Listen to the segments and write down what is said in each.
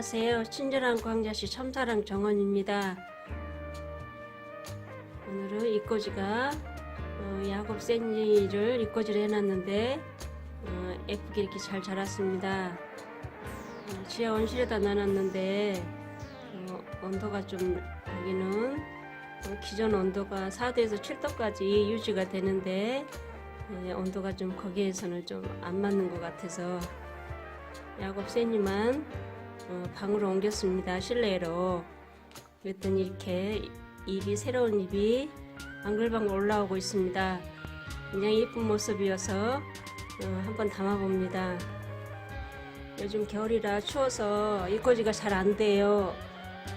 안녕하세요. 친절한 광자시 첨사랑 정원입니다. 오늘은 이꼬지가 어, 야곱 생지를 이꼬지를 해놨는데 어, 예쁘게 이렇게 잘 자랐습니다. 어, 지하 온실에다 놔놨는데 어, 온도가 좀 여기는 어, 기존 온도가 4도에서 7도까지 유지가 되는데 예, 온도가 좀 거기에서는 좀 안 맞는 것 같아서 야곱 세니만 어, 방으로 옮겼습니다. 실내로. 그랬더니 이렇게 잎이 새로운 잎이 방글방글 올라오고 있습니다. 굉장히 예쁜 모습이어서 어, 한번 담아봅니다. 요즘 겨울이라 추워서 이꼬지가 잘 안 돼요.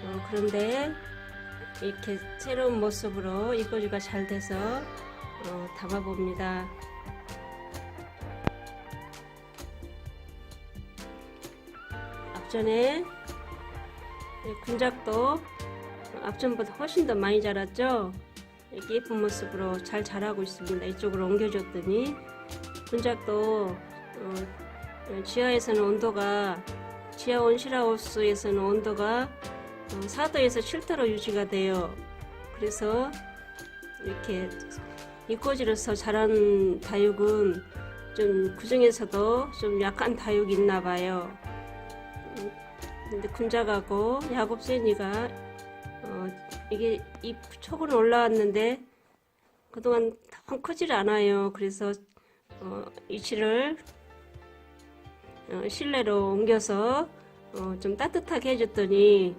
어, 그런데 이렇게 새로운 모습으로 이꼬지가 잘 돼서 어, 담아봅니다. 앞전에 군작도 앞전보다 훨씬 더 많이 자랐죠. 이렇게 예쁜 모습으로 잘 자라고 있습니다. 이쪽으로 옮겨줬더니 군작도 어, 지하에서는 온도가 지하 온실하우스에서는 온도가 어, 4도에서 7도로 유지가 돼요. 그래서 이렇게 이꼬지로서 자란 다육은 좀 그 중에서도 좀 약한 다육이 있나 봐요. 근데 군작하고 야곱새니가 어, 이게 잎 촉은 올라왔는데 그동안 다 크질 않아요. 그래서 어, 이치를 어, 실내로 옮겨서 어, 좀 따뜻하게 해줬더니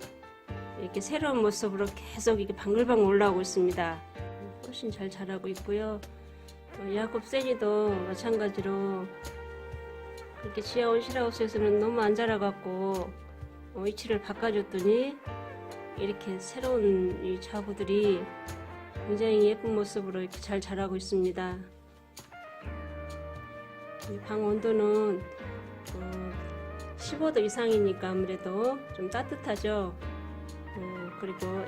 이렇게 새로운 모습으로 계속 이게 방글방글 올라오고 있습니다. 훨씬 잘 자라고 있고요. 어, 야곱새니도 마찬가지로 이렇게 지하 온실하우스에서는 너무 안 자라갖고 어, 위치를 바꿔줬더니 이렇게 새로운 이 자구들이 굉장히 예쁜 모습으로 이렇게 잘 자라고 있습니다. 이방 온도는 어, 15도 이상이니까 아무래도 좀 따뜻하죠. 어, 그리고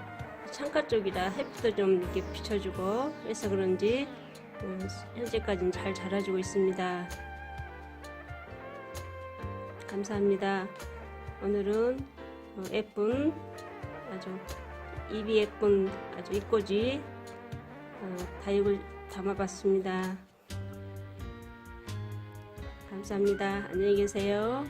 창가 쪽이라 햇빛도 좀 이렇게 비춰주고 해서 그런지 어, 현재까지는 잘 자라주고 있습니다. 감사합니다. 오늘은 어, 예쁜 아주 입이 예쁜 아주 이꼬지 어, 다육을 담아봤습니다. 감사합니다. 안녕히 계세요.